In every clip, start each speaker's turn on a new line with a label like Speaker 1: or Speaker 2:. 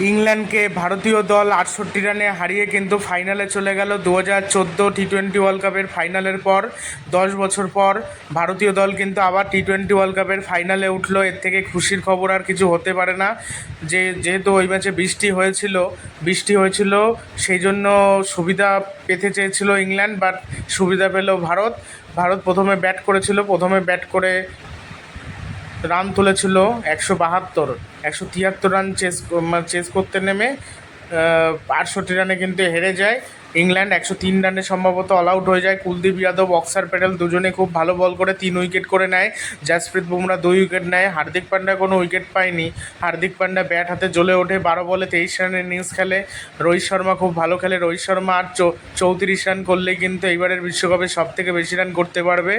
Speaker 1: ইংল্যান্ডকে ভারতীয় দল আটষট্টি রানে হারিয়ে কিন্তু ফাইনালে চলে গেল দু হাজার চোদ্দ টি টোয়েন্টি ওয়ার্ল্ড কাপের ফাইনালের পর। দশ বছর পর ভারতীয় দল কিন্তু আবার টি টোয়েন্টি ওয়ার্ল্ড কাপের ফাইনালে উঠল। এর থেকে খুশির খবর আর কিছু হতে পারে না। যে, যেহেতু ওই ম্যাচে বৃষ্টি হয়েছিল বৃষ্টি হয়েছিল সেই জন্য সুবিধা পেতে চেয়েছিল ইংল্যান্ড, বাট সুবিধা পেল ভারত। ভারত প্রথমে ব্যাট করেছিল, প্রথমে ব্যাট করে রান তুলেছিল একশো বাহাত্তর, একশো তিয়াত্তর রান চেস চেস করতে নেমে আটষট্টি রানে কিন্তু হেরে যায়। ইংল্যান্ড একশো তিন রানে সম্ভবত অল আউট হয়ে যায়। কুলদীপ যাদব, অক্সার প্যাটেল দুজনে খুব ভালো বল করে তিন উইকেট করে নেয়। জাসপ্রীত বুমরা দুই উইকেট নেয়। হার্দিক পান্ডা কোনো উইকেট পায়নি। হার্দিক পান্ডা ব্যাট হাতে জ্বলে ওঠে, বারো বলে তেইশ রানের ইনিংস খেলে। রোহিত শর্মা খুব ভালো খেলে। রোহিত শর্মা আর চৌত্রিশ রান করলেই কিন্তু এইবারের বিশ্বকাপে সব থেকে বেশি রান করতে পারবে।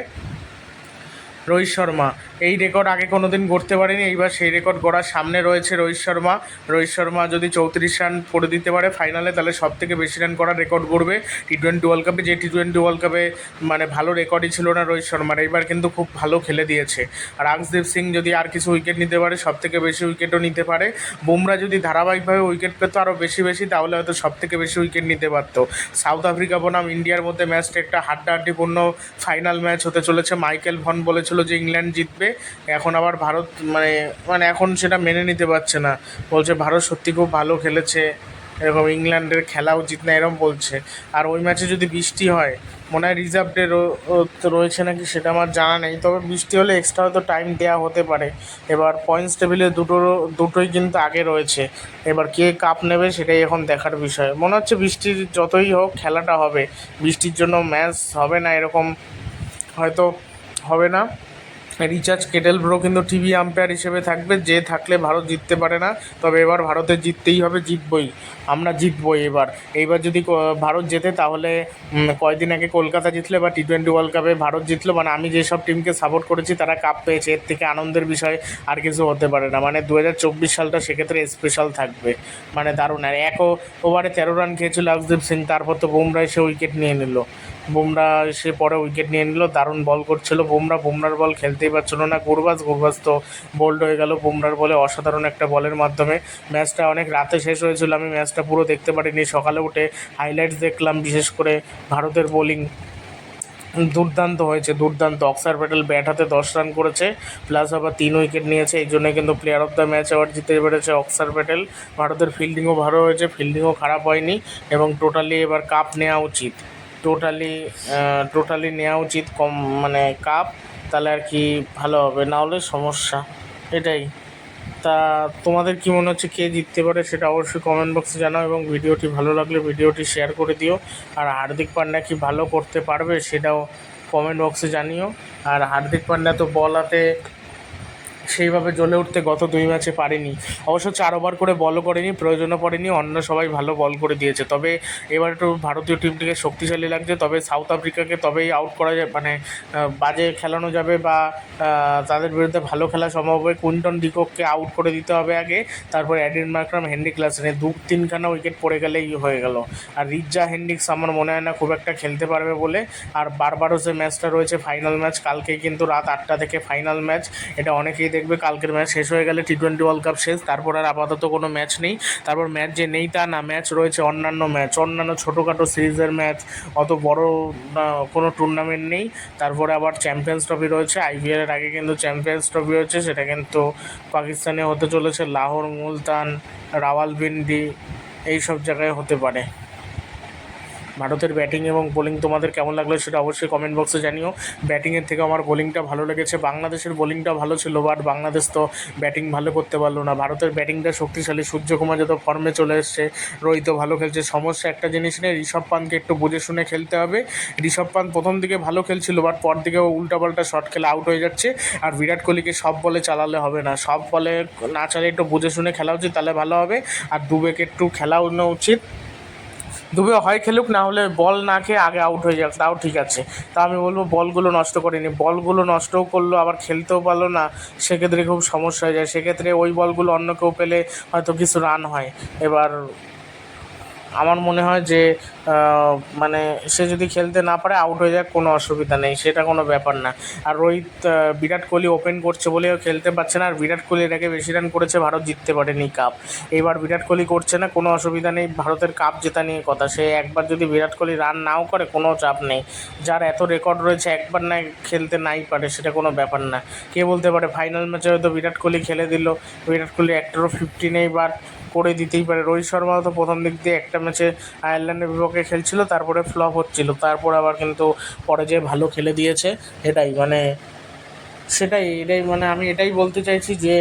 Speaker 1: রোহিত শর্মা। এই রেকর্ড আগে কোনো দিন গড়তে পারেনি, এইবার সেই রেকর্ড গড়ার সামনে রয়েছে রোহিত শর্মা। রোহিত শর্মা যদি চৌত্রিশ রান করে দিতে পারে ফাইনালে তাহলে সব থেকে বেশি রান করার রেকর্ড গড়বে টি টোয়েন্টি ওয়ার্ল্ড কাপে যে টি টোয়েন্টি ওয়ার্ল্ড কাপে মানে ভালো রেকর্ডই ছিল না রোহিত শর্মার, এইবার কিন্তু খুব ভালো খেলে দিয়েছে। আর আকসদীপ সিং যদি আর কিছু উইকেট নিতে পারে সব থেকে বেশি উইকেটও নিতে পারে। বুমরা যদি ধারাবাহিকভাবে উইকেট পেত আরও বেশি বেশি, তাহলে হয়তো সব থেকে বেশি উইকেট নিতে পারতো। সাউথ আফ্রিকা বনাম ইন্ডিয়ার মধ্যে ম্যাচটা একটা হাড্ডাহাড্ডিপূর্ণ ফাইনাল ম্যাচ হতে চলেছে। মাইকেল ভন বলেছিল যে ইংল্যান্ড জিতবে, এখন আবার ভারত মানে মানে এখন সেটা মেনে নিতে পারছে না। বলছে, ভারত সত্যি খুব ভালো খেলেছে, এরকম ইংল্যান্ডের খেলা উচিত না এরকম বলছে। আর ওই ম্যাচে যদি বৃষ্টি হয়, মনে হয় রিজার্ভ ডে রয়েছে নাকি সেটা আমার জানা নেই। তবে বৃষ্টি হলে এক্সট্রা হয়তো টাইম দেওয়া হতে পারে। এবার পয়েন্টস টেবিলে দুটো দুটোই কিন্তু আগে রয়েছে। এবার কে কাপ নেবে সেটাই এখন দেখার বিষয়। মনে হচ্ছে বৃষ্টির যতই হোক খেলাটা হবে। বৃষ্টির জন্য ম্যাচ হবে না এরকম, হয়তো হবে না। রিচার্জ, কেটেল ব্রো কিন্তু টিভি আম্পায়ার হিসেবে থাকবে। যে থাকলে ভারত জিততে পারে না, তবে এবার ভারতের জিততেই হবে, জিতবই। আমরা জিতবই এবার। এইবার যদি ভারত জেতে, তাহলে কয়দিন আগে কলকাতা জিতলে বা টি টোয়েন্টি ওয়ার্ল্ড কাপে ভারত জিতলো মানে আমি যেসব টিমকে সাপোর্ট করেছি, তারা কাপ পেয়েছে। এর থেকে আনন্দের বিষয় আর কিছু হতে পারে না। মানে দু হাজার চব্বিশ সালটা সেক্ষেত্রে স্পেশাল থাকবে। মানে দারুণ। আর এক ওভারে তেরো রান খেয়েছিল আকদীপ সিং, তারপর তো বুমরা এসে উইকেট নিয়ে নিল। বুমরা এসে পরে উইকেট নিয়ে নিল, দারুণ বল করছিল। বুমরা, বুমরার বল খেলতেই পারছিল না। গুরবাজ গুরবাজ তো বোল্ড হয়ে গেল বুমরার বলে অসাধারণ একটা বলের মাধ্যমে। ম্যাচটা অনেক রাতে শেষ হয়েছিল, আমি ম্যাচটা পুরো দেখতে পারিনি। সকালে উঠে হাইলাইটস দেখলাম, বিশেষ করে ভারতের বোলিং দুর্দান্ত হয়েছে, দুর্দান্ত। অক্সার প্যাটেল ব্যাট হাতে দশ রান করেছে প্লাস আবার তিন উইকেট নিয়েছে। এই জন্য কিন্তু player of the match award জিতে পেরেছে অক্সার প্যাটেল। ভারতের ফিল্ডিংও ভালো হয়েছে ফিল্ডিংও খারাপ হয়নি, এবং টোটালি এবার কাপ নেওয়া উচিত। টোটালি টোটালি নেওয়া উচিত কম মানে কাপ তাহলে আর কি ভালো হবে, না হলে সমস্যা, এটাই। তা তোমাদের কি মনে হচ্ছে কে জিততে পারে সেটা অবশ্যই কমেন্ট বক্সে জানাও এবং ভিডিওটি ভালো লাগলে ভিডিওটি শেয়ার করে দিও। আর হার্দিক পান্ডা কি ভালো করতে পারবে সেটাও কমেন্ট বক্সে জানিও। আর হার্দিক পান্ডা তো বল হাতে সেইভাবে জ্বলে উঠতে গত দুই ম্যাচে পারেনি। অবশ্য চার ওভার করে বলও করেনি, প্রয়োজনও পড়েনি, অন্য সবাই ভালো বল করে দিয়েছে। তবে এবার একটু ভারতীয় টিমটিকে শক্তিশালী লাগছে, তবে সাউথ আফ্রিকাকে তবেই আউট করা যায় মানে বাজে খেলানো যাবে বা তাদের বিরুদ্ধে ভালো খেলা সম্ভব হবে। কুইন্টন ডিকোককে আউট করে দিতে হবে আগে, তারপর অ্যাডিন মার্ক্রাম হেনরি ক্লাসেনে দু তিনখানা উইকেট পড়ে গেলেই হয়ে গেল। আর রিজ্জা হেন্ডিক্স আমার মনে হয় না খুব একটা খেলতে পারবে বলে। আর বারবারোসের ম্যাচটা রয়েছে ফাইনাল ম্যাচ কালকে কিন্তু রাত আটটা থেকে ফাইনাল ম্যাচ এটা অনেকেই দেখবে কালকের ম্যাচ শেষ হয়ে গেলে টি টোয়েন্টি ওয়ার্ল্ড কাপ শেষ, তারপর আর আপাতত কোনো ম্যাচ নেই। তারপর ম্যাচ যে নেই তা না, ম্যাচ রয়েছে অন্যান্য ম্যাচ। অন্যান্য ছোটোখাটো সিরিজের ম্যাচ, অত বড় কোনো টুর্নামেন্ট নেই। তারপরে আবার চ্যাম্পিয়ন্স ট্রফি রয়েছে। আইপিএলের আগে কিন্তু চ্যাম্পিয়ন্স ট্রফি রয়েছে সেটা কিন্তু পাকিস্তানে হতে চলেছে। লাহোর, মুলতান, রাওয়ালপিন্ডি এই সব জায়গায় হতে পারে। ভারতের ব্যাটিং এবং বোলিং তোমাদের কেমন লাগল সেটা অবশ্যই কমেন্ট বক্সে জানিও। ব্যাটিংয়ের থেকে আমার বোলিংটা ভালো লেগেছে। বাংলাদেশের বোলিংটা ভালো ছিল বাট বাংলাদেশ তো ব্যাটিং ভালো করতে পারল না। ভারতের ব্যাটিংটা শক্তিশালী। সূর্যকুমার যত ফর্মে চলে এসছে। রোহিত ভালো খেলছে। সমস্যা একটা জিনিস নেই, ঋষভ পান্তকে একটু বুঝে শুনে খেলতে হবে। ঋষভ পান্ত প্রথম দিকে ভালো খেলছিল বাট পর দিকে উল্টাপাল্টা শট খেলে আউট হয়ে যাচ্ছে। আর বিরাট কোহলিকে সব বলে চালালে হবে না। সব বলে না চালিয়ে একটু বুঝে শুনে খেলা উচিত, তাহলে ভালো হবে। আর দুবেকে একটু খেলা উচিত। দুবে হয় খেলুক, না হলে বল না খেয়ে আগে আউট হয়ে যাক, তাও ঠিক আছে। তা আমি বলব বলগুলো নষ্ট করিনি। বলগুলো নষ্টও করল, আবার খেলতেও পারল না। সেক্ষেত্রে খুব সমস্যা হয়ে যায়। সেক্ষেত্রে ওই বলগুলো অন্য কেউ পেলে হয়তো কিছু রান হয়। এবার আমার মনে হয় যে মানে সে যদি খেলতে না পারে আউট হয়ে যাক, কোনো অসুবিধা নেই। সেটা কোনো ব্যাপার না। আর রোহিত বিরাট কোহলি ওপেন করছে বলেও খেলতে পারছে না। আর বিরাট কোহলি এটাকে বেশি রান করেছে, ভারত জিততে পারেনি কাপ এবার বিরাট কোহলি করছে না, কোনো অসুবিধা নেই। ভারতের কাপ জেতা নিয়ে কথা। সে একবার যদি বিরাট কোহলি রান নাও করে, কোনো চাপ নেই। যার এত রেকর্ড রয়েছে, একবার না খেলতে নাই পারে, সেটা কোনো ব্যাপার না। কে বলতে পারে ফাইনাল ম্যাচে হয়তো বিরাট কোহলি খেলে দিল। বিরাট কোহলি একটারও ফিফটি নেই করে দিতেই পারে। রোহিত শর্মাও তো প্রথম দিক দিয়ে একটা ম্যাচে আয়ারল্যান্ডের বিপক্ষে খেলছিল, তারপরে ফ্লপ হচ্ছিল, তারপর আবার কিন্তু পরে যে ভালো খেলে দিয়েছে এটাই মানে সেটাই, এটাই মানে আমি এটাই বলতে চাইছি যে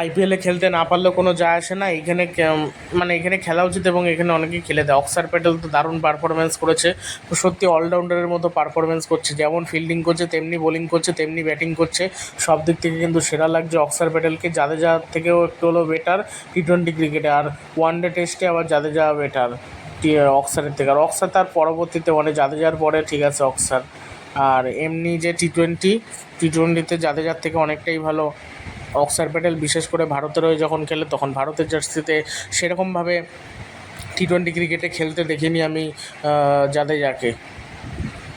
Speaker 1: আইপিএলে খেলতে না পারলেও কোনো যায় আসে না। এখানে মানে এখানে খেলা উচিত এবং এখানে অনেকেই খেলে দেয়। অক্সার প্যাটেল তো দারুণ পারফরমেন্স করেছে। তো সত্যি অলরাউন্ডারের মতো পারফরমেন্স করছে। যেমন ফিল্ডিং করছে, তেমনি বোলিং করছে, তেমনি ব্যাটিং করছে। সব দিক থেকে কিন্তু সেরা লাগছে অক্সার প্যাটেলকে যাদের জাদেজা থেকেও একটু হলো বেটার টি টোয়েন্টি ক্রিকেটে আর ওয়ান ডে টেস্টে আবার যাদের জাদেজা বেটার অক্সারের থেকে। আর অক্সার তার পরবর্তীতে মানে জাদেজার পরে ঠিক আছে অক্সার আর এমনি যে টি টোয়েন্টি টি টোয়েন্টিতে জাদেজার থেকে অনেকটাই ভালো অক্সার প্যাটেল, বিশেষ করে ভারতের হয়ে যখন খেলে, তখন ভারতের জার্সিতে সেরকমভাবে টি টোয়েন্টি ক্রিকেটে খেলতে দেখিনি আমি জাদেজাকে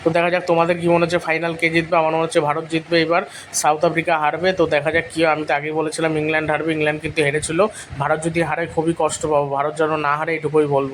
Speaker 1: তো দেখা যাক তোমাদের কী মনে হচ্ছে ফাইনাল কে জিতবে? আমার মনে হচ্ছে ভারত জিতবে এবার সাউথ আফ্রিকা হারবে। তো দেখা যাক কী আমি তো আগে বলেছিলাম ইংল্যান্ড হারবে ইংল্যান্ড কিন্তু হেরেছিল। ভারত যদি হারে, খুবই কষ্ট পাবো। ভারত যেন না হারে, এটুকুই বলব।